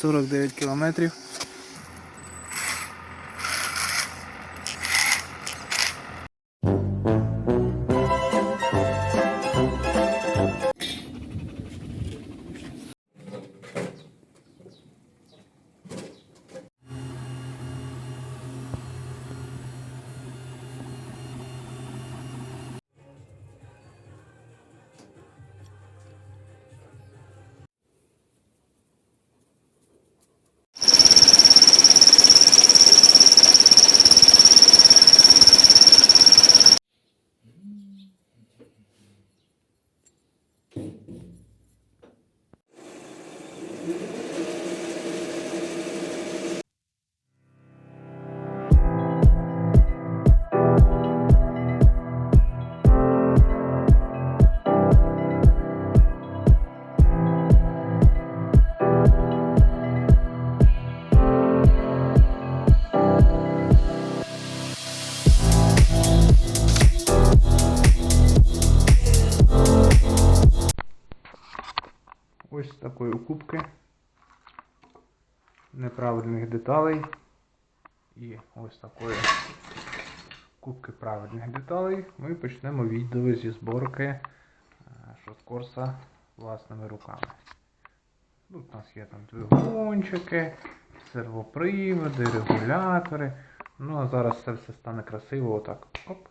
49 кілометрів. Укупки неправильних деталей. І ось такої кубки правильних деталей ми почнемо відео зі зборки е, шоткорса власними руками. Тут у нас є там двигунчики, сервоприводи, регулятори. Ну а зараз це все стане красиво отак. Оп.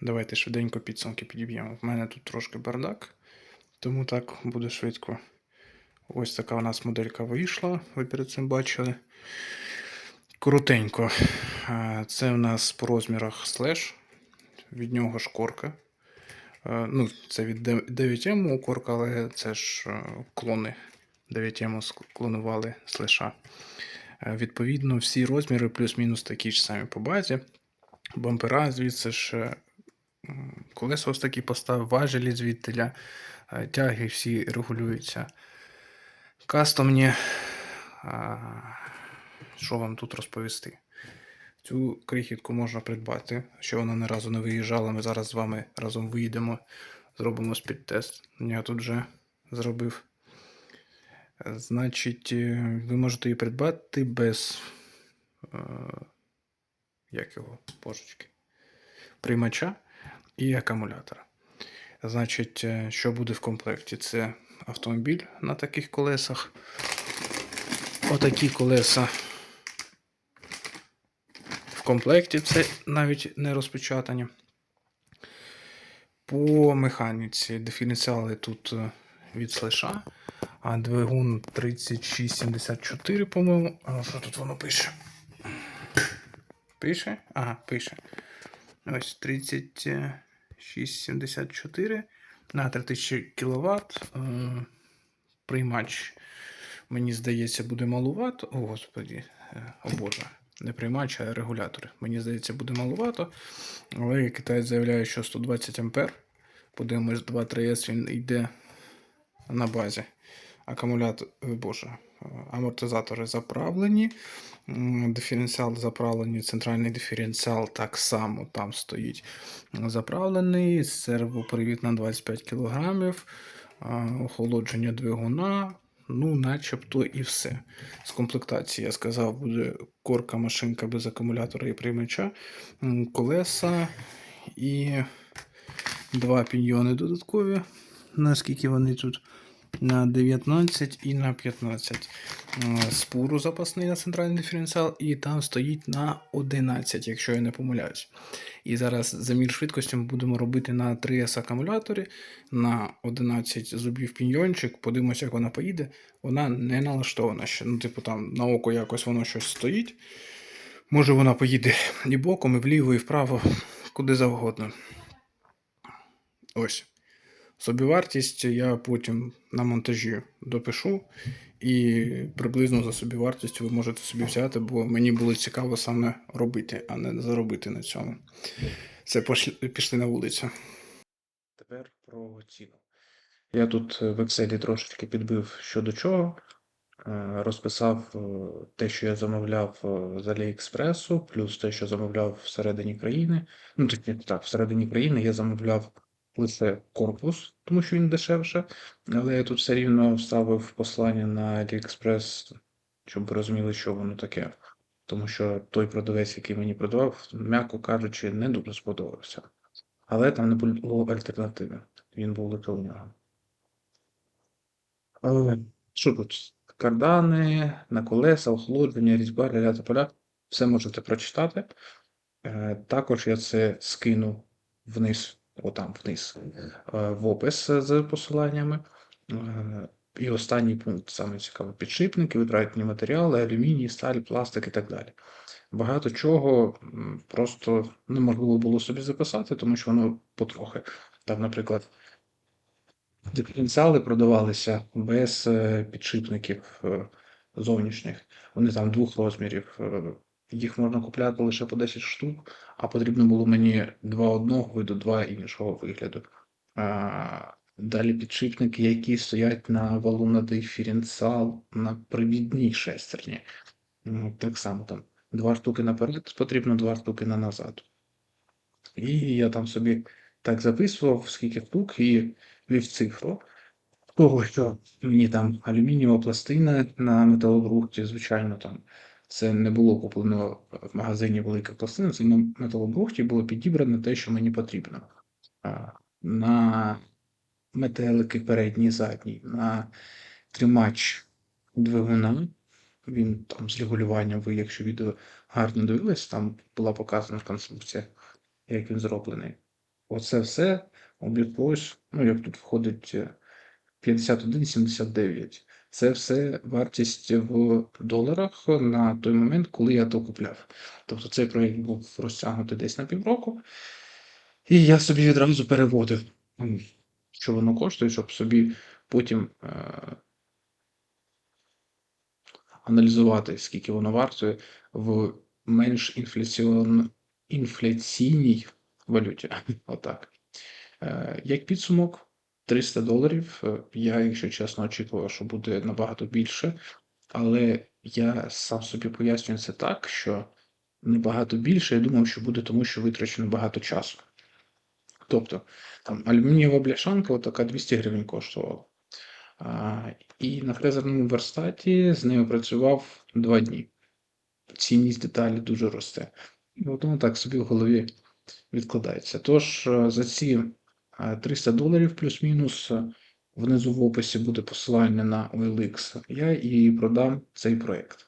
Давайте швиденько підсумки підіб'ємо. В мене тут трошки бардак, тому так буде швидко. Ось така у нас моделька вийшла, ви перед цим бачили. Коротенько. Це у нас по розмірах слеш, від нього шкорка. Е, Ну, це від 9М корка, але це ж е, клони 9М склонували слеша. Е, Відповідно, всі розміри плюс-мінус такі ж самі по базі. Бампера звідси ж м, колеса ось такі поставив, важелі звідтиля. Е, Тяги всі регулюються кастомні. Що вам тут розповісти? Цю крихітку можна придбати, що вона ні разу не виїжджала. Ми зараз з вами разом виїдемо, зробимо спідтест. Я тут вже зробив. Значить, е, ви можете її придбати без. Е, як його, божечки, приймача і акумулятора. Значить, е, що буде в комплекті? Це автомобіль на таких колесах. Отакі колеса. В комплекті це навіть не розпечатані. По механіці диференціали тут е, від слиша, а двигун 3674, по-моєму. А що тут воно пише? Пише? Ага, пише. Ось 3674 на 3000 кВт. Е, Приймач, мені здається, буде малувато. О, господі, е, о Боже. Не приймач, а регулятор. Мені здається, буде малувато. Але китаєць заявляє, що 120 А. Подивимось, 2.3С він йде на базі. Акумулятор, е, боже, амортизатори заправлені. Диференціал заправлений, центральний диференціал так само там стоїть заправлений. Сервопривід на 25 кг, охолодження двигуна. Ну, начебто і все. З комплектації, я сказав, буде корка машинка без акумулятора і приймача, колеса і два піньйони додаткові. Наскільки вони тут? На 19 і на 15. Е, Спуру запасний на центральний диференціал, і там стоїть на 11, якщо я не помиляюсь. І зараз замір швидкості ми будемо робити на 3С акумуляторі на 11 зубів піньйончик. Подивимося, як вона поїде. Вона не налаштована ще. Ну, типу, там на око якось воно щось стоїть. Може вона поїде і боком, і вліво, і вправо, куди завгодно. Ось. Собівартість я потім на монтажі допишу, і приблизно за собівартістю ви можете собі взяти, бо мені було цікаво саме робити, а не заробити на цьому. Це пішли на вулицю. Тепер про ціну. Я тут е, в Excel трошечки підбив що до чого. Е, Розписав е, те, що я замовляв з Аліекспресу, плюс те, що замовляв всередині країни. Ну, так, всередині країни я замовляв лише корпус, тому що він дешевше. Але я тут все рівно вставив послання на AliExpress, щоб ви розуміли, що воно таке. Тому що той продавець, який мені продавав, м'яко кажучи, не дуже сподобався. Але там не було альтернативи. Він був лише у нього. Але що тут? Кардани, на колеса, охолодження, різьба, ля та поля. Все можете прочитати. Е, Також я це скину вниз, отам вниз, е, в опис з посиланнями. Е, І останній пункт, саме цікавий, підшипники, витратні матеріали, алюміній, сталь, пластик і так далі. Багато чого просто неможливо було собі записати, тому що воно потрохи. Там, наприклад, диференціали продавалися без е, підшипників е, зовнішніх. Вони там двох розмірів. Їх можна купляти лише по 10 штук, а потрібно було мені два одного виду, два іншого вигляду. Далі підшипники, які стоять на валу на диференціал на привідній шестерні. Ну, Так само там два штуки наперед, потрібно два штуки на назад. І я там собі так записував, скільки штук, і вів цифру. Того, що мені там алюмінієва пластина на металобрухті, звичайно, там це не було куплено в магазині велика пластина, це на металобрухті було підібрано те, що мені потрібно. На метелики передній, задній, на тримач двигуна. Він там з регулюванням, ви, якщо відео гарно дивились, там була показана конструкція, як він зроблений. Оце все обійшлось, ну як тут входить е, 51,79. Це все вартість в доларах на той момент, коли я то купляв. Тобто цей проєкт був розтягнутий десь на півроку, і я собі відразу переводив, що воно коштує, щоб собі потім е- аналізувати, скільки воно вартує в менш інфляціон... інфляційній валюті. Отак. Е, Як підсумок, 300 доларів. Е, Я, якщо чесно, очікував, що буде набагато більше, але я сам собі пояснюю це так, що набагато більше. Я думав, що буде тому, що витрачено багато часу. Тобто, там алюмінієва бляшанка, така 200 гривень коштувала. А, і на фрезерному верстаті з нею працював два дні. Цінність деталі дуже росте. І от воно так собі в голові відкладається. Тож е, за ці 300 доларів плюс-мінус е, внизу в описі буде посилання на OLX. Я і продам цей проєкт.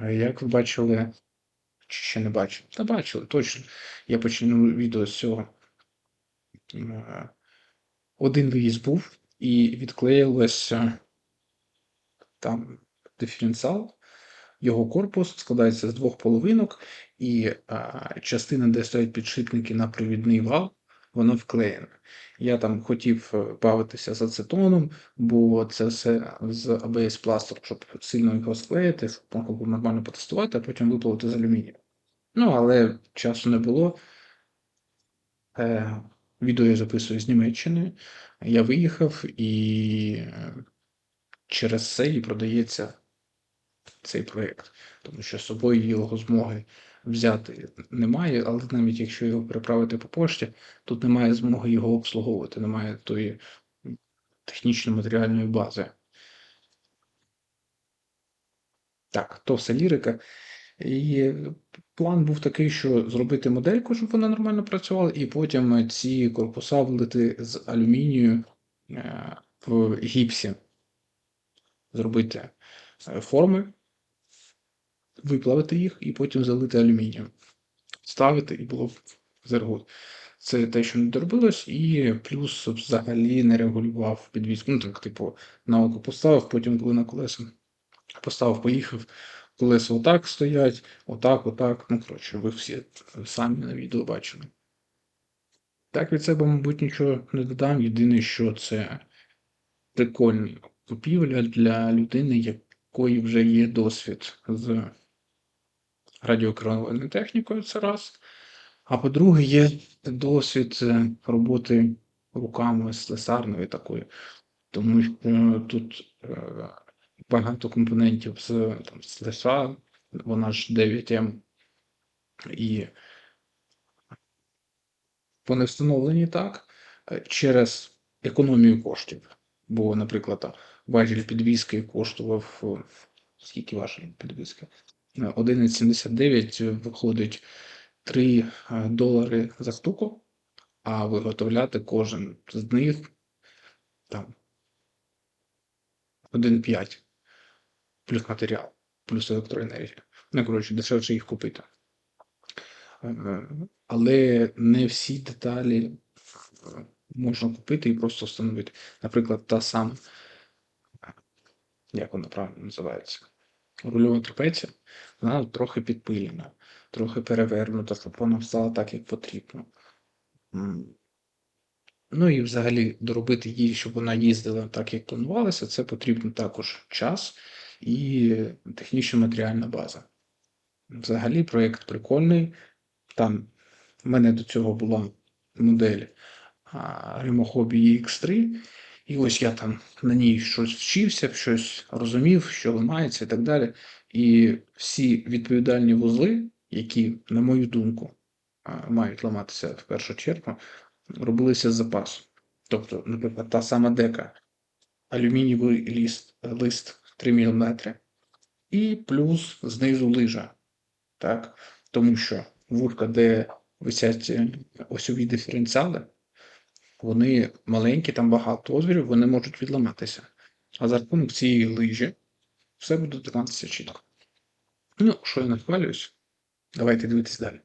Е, Як ви бачили, чи ще не бачили? Та бачили, точно. Я почну відео з цього. Е, Один виїзд був, і відклеїлося там диференціал. Його корпус складається з двох половинок, і а, частина, де стоять підшипники на провідний вал, вона вклеєна. Я там хотів е, бавитися з ацетоном, бо це все з ABS пластику, щоб сильно його склеїти, щоб нормально потестувати, а потім виплавити з алюмінію. Ну, але часу не було. Е, відео я записую з Німеччини. Я виїхав і е, через це і продається цей проєкт, тому що з собою його змоги взяти немає, але навіть якщо його переправити по пошті, тут немає змоги його обслуговувати, немає тої технічно-матеріальної бази. Так, то все лірика. І план був такий, що зробити модельку, щоб вона нормально працювала, і потім ці корпуса влити з алюмінію е, в гіпсі. Зробити е, форми, виплавити їх і потім залити алюмінієм. Ставити і було б зергут. Це те, що не доробилось, і плюс взагалі не регулював підвізку. Ну, так, типу, на око поставив, потім коли на колеса поставив, поїхав. Колеса отак стоять, отак, отак. Ну, коротше, ви всі самі на відео бачили. Так від себе, мабуть, нічого не додам. Єдине, що це прикольна купівля для людини, якої вже є досвід з радіокеровою технікою, це раз. А по-друге, є досвід е, роботи руками слесарною такою, тому що тут е, багато компонентів з там, слеса, вона ж 9М, і вони встановлені так е, через економію коштів. Бо, наприклад, важіль підвіски коштував е, скільки важіль підвіски? Е, 11,79 виходить 3 е, долари за штуку, а виготовляти кожен з них там 1,5 плюс матеріал, плюс електроенергія. Ну, коротше, дешевше їх купити. Е, Але не всі деталі е, можна купити і просто встановити. Наприклад, та сама, як вона правильно називається, рульова трапеція, вона трохи підпилена, трохи перевернута, щоб вона стала так, як потрібно. Ну і взагалі доробити її, щоб вона їздила так, як планувалося, це потрібно також час і технічно матеріальна база. Взагалі, проєкт прикольний. Там в мене до цього була модель Remo Hobby X3, і ось я там на ній щось вчився, щось розумів, що ламається і так далі. І всі відповідальні вузли, які, на мою думку, мають ламатися в першу чергу, робилися з запасу. Тобто, наприклад, та сама дека, алюмінієвий лист, лист 3 мм, і плюс знизу лижа. Так? Тому що вушка, де висять е, осьові диференціали, вони маленькі, там багато отворів, вони можуть відламатися. А за рахунок цієї лижі все буде триматися чітко. Ну, що я не хвалююсь, давайте дивитись далі.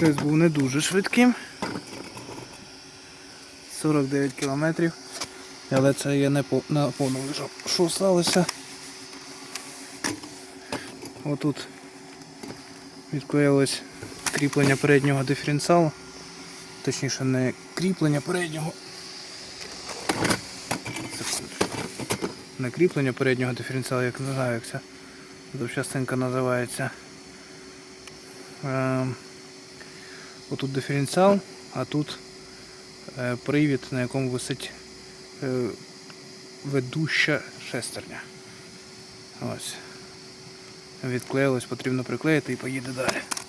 Тест був не дуже швидким. 49 кілометрів. Але це я не по на повному лежав. Що сталося? Отут відклеїлось кріплення переднього диференціалу. Точніше не кріплення переднього. Не кріплення переднього диференціалу, як не знаю, як ця запчастинка називається. Ем, отут диференціал, а тут е, привід, на якому висить е, ведуща шестерня. Ось. Відклеїлось, потрібно приклеїти і поїде далі.